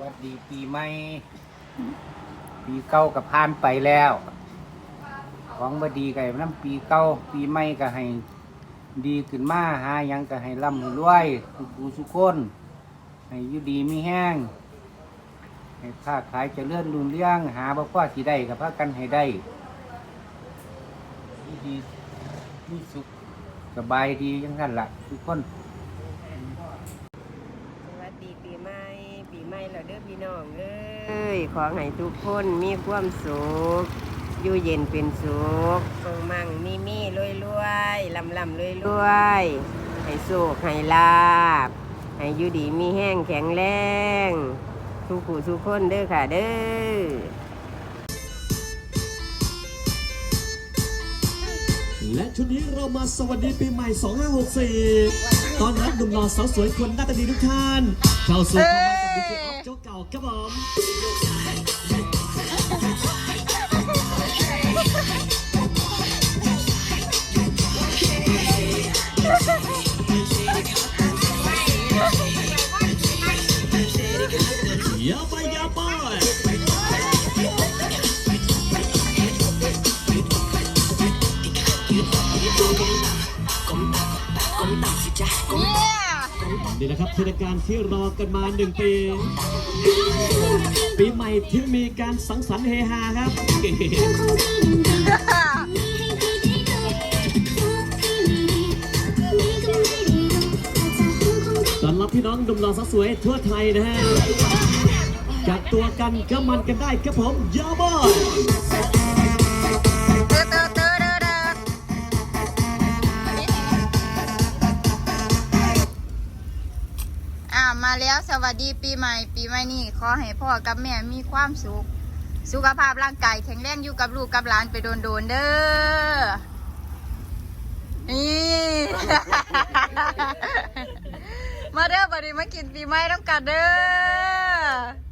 วัสดีปีใหม่ ปีเก่ากับผ่านไปแล้ว ของบดีกับน้ำปีเก่าปีใหม่ก็ให้ดีขึ้นมาหายังก็ให้ร่ำให้รวยสุขสุขคนให้อยู่ดีมีแห้งให้ค้าขายเจะเลื่อนรุ่งเรื่องหาบ่พอสิได้กับพากันให้ได้อยู่ดีมีสุขสบายดีจังนั้นล่ะทุกคน สวัสดีปีใหม่ ปีใหม่แล้วเด้อพี่น้องเอ้ยขอให้ทุกคนมีความสุขอยู่เย็นเป็นสุขมั่งมั่งมีมีรวยรวยลำลำรวยรวยให้สุขให้ลาบให้อยู่ดีมีแห้งแข็งแรงทุกผู้ทุกคนเด้อค่ะเด้อ และชุดนี้เรามาสวัสดีปีใหม่ 2564 ตอนรับหนุ่มหล่อสาวสวยคนหน้าตาดีทุกท่าน เข้าสู่คำว่ากับดีเจออฟโจ๊กเก่าครับผมอย่าไป อย่าไปนี่นะครับเทศกาลที่รอกันมาหนึ่งปี ปีใหม่ที่มีการสังสรรค์เฮฮาครับต้อนรับพี่น้องหนุ่มหล่อสวสวยทั่วไทยนะฮะจัดตัวกันก็มันกันได้ครับผมยาบอย มาแล้วสวัสดีปีใหม่ ปีใหม่นี้ขอให้พ่อกับแม่มีความสุข สุขภาพร่างกายแข็งแรงอยู่กับลูกกับหลานไปโดนโดนๆเด้อนี่ มาเด้อบัดนี้มากินปีใหม่ต้องกันเด้อ